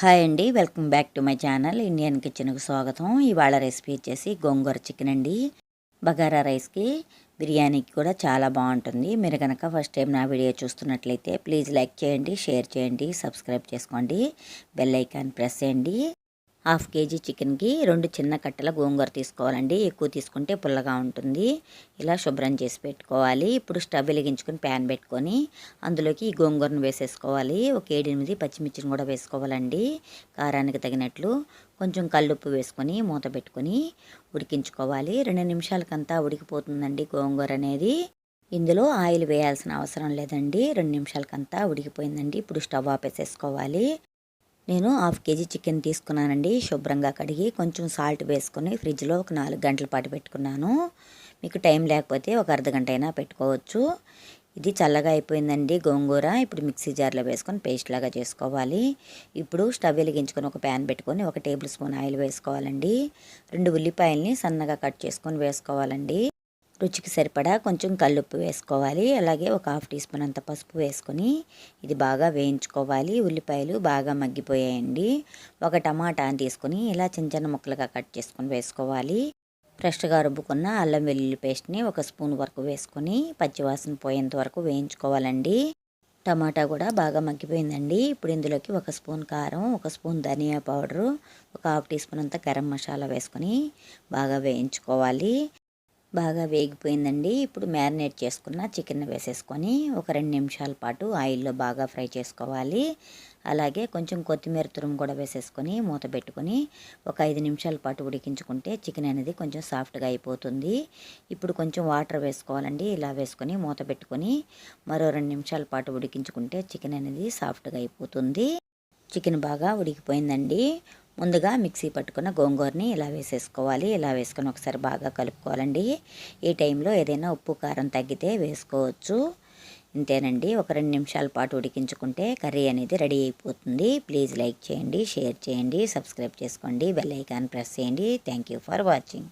Hi అండి welcome back to my channel Indian కిచెన్కి స్వాగతం. ఇవాళ రెసిపీ వచ్చేసి గోంగూర చికెన్ అండి. బగారా రైస్కి బిర్యానీకి కూడా చాలా బాగుంటుంది. మీరు కనుక ఫస్ట్ టైం నా వీడియో చూస్తున్నట్లయితే ప్లీజ్ లైక్ చేయండి షేర్ చేయండి సబ్స్క్రైబ్ చేసుకోండి బెల్ ఐకాన్ ప్రెస్ చేయండి. హాఫ్ కేజీ చికెన్కి రెండు చిన్న కట్టెల గోంగూర తీసుకోవాలండి. ఎక్కువ తీసుకుంటే పుల్లగా ఉంటుంది. ఇలా శుభ్రం చేసి పెట్టుకోవాలి. ఇప్పుడు స్టవ్ వెలిగించుకొని ప్యాన్ పెట్టుకొని అందులోకి ఈ గోంగూరను వేసేసుకోవాలి. ఒక ఏడెనిమిది పచ్చిమిర్చిని కూడా వేసుకోవాలండి. కారానికి తగినట్లు కొంచెం కల్లుప్పు వేసుకొని మూత పెట్టుకొని ఉడికించుకోవాలి. రెండు నిమిషాలకంతా ఉడికిపోతుందండి గోంగూర అనేది. ఇందులో ఆయిల్ వేయాల్సిన అవసరం లేదండి. రెండు నిమిషాలకంతా ఉడికిపోయిందండి. ఇప్పుడు స్టవ్ ఆపేసేసుకోవాలి. నేను హాఫ్ కేజీ చికెన్ తీసుకున్నానండి శుభ్రంగా కడిగి కొంచెం సాల్ట్ వేసుకొని ఫ్రిడ్జ్లో ఒక నాలుగు గంటల పాటు పెట్టుకున్నాను. మీకు టైం లేకపోతే ఒక అర్ధ గంట అయినా పెట్టుకోవచ్చు. ఇది చల్లగా అయిపోయిందండి గోంగూర. ఇప్పుడు మిక్సీ జార్లో వేసుకొని పేస్ట్ లాగా చేసుకోవాలి. ఇప్పుడు స్టవ్ వెలిగించుకొని ఒక ప్యాన్ పెట్టుకొని ఒక టేబుల్ స్పూన్ ఆయిల్ వేసుకోవాలండి. రెండు ఉల్లిపాయల్ని సన్నగా కట్ చేసుకొని వేసుకోవాలండి. రుచికి సరిపడా కొంచెం కల్లుప్పు వేసుకోవాలి. అలాగే ఒక హాఫ్ టీ స్పూన్ అంత పసుపు వేసుకొని ఇది బాగా వేయించుకోవాలి. ఉల్లిపాయలు బాగా మగ్గిపోయాయండి. ఒక టమాటాని తీసుకొని ఇలా చిన్న చిన్న ముక్కలుగా కట్ చేసుకొని వేసుకోవాలి. ఫ్రెష్గా రుబ్బుకున్న అల్లం వెల్లుల్లి పేస్ట్ని ఒక స్పూన్ వరకు వేసుకొని పచ్చివాసన పోయేంత వరకు వేయించుకోవాలండి. టమాటా కూడా బాగా మగ్గిపోయిందండి. ఇప్పుడు ఇందులోకి ఒక స్పూన్ కారం ఒక స్పూన్ ధనియా పౌడరు ఒక హాఫ్ టీ స్పూన్ అంత గరం మసాలా వేసుకొని బాగా వేయించుకోవాలి. బాగా వేగిపోయిందండి. ఇప్పుడు మ్యారినేట్ చేసుకున్న చికెన్ వేసేసుకొని ఒక రెండు నిమిషాల పాటు ఆయిల్లో బాగా ఫ్రై చేసుకోవాలి. అలాగే కొంచెం కొత్తిమీర తురుము కూడా వేసేసుకొని మూత పెట్టుకొని ఒక ఐదు నిమిషాల పాటు ఉడికించుకుంటే చికెన్ అనేది కొంచెం సాఫ్ట్గా అయిపోతుంది. ఇప్పుడు కొంచెం వాటర్ వేసుకోవాలండి. ఇలా వేసుకొని మూత పెట్టుకొని మరో రెండు నిమిషాల పాటు ఉడికించుకుంటే చికెన్ అనేది సాఫ్ట్గా అయిపోతుంది. చికెన్ బాగా ఉడికిపోయిందండి. ముందుగా మిక్సీ పట్టుకున్న గోంగూరని ఇలా వేసేసుకోవాలి. ఇలా వేసుకొని ఒకసారి బాగా కలుపుకోవాలండి. ఈ టైంలో ఏదైనా ఉప్పు కారం తగ్గితే వేసుకోవచ్చు. ఇంతేనండి. ఒక రెండు నిమిషాల పాటు ఉడికించుకుంటే కర్రీ అనేది రెడీ అయిపోతుంది. ప్లీజ్ లైక్ చేయండి షేర్ చేయండి సబ్స్క్రైబ్ చేసుకోండి బెల్ ఐకాన్ ప్రెస్ చేయండి. Thank you for watching.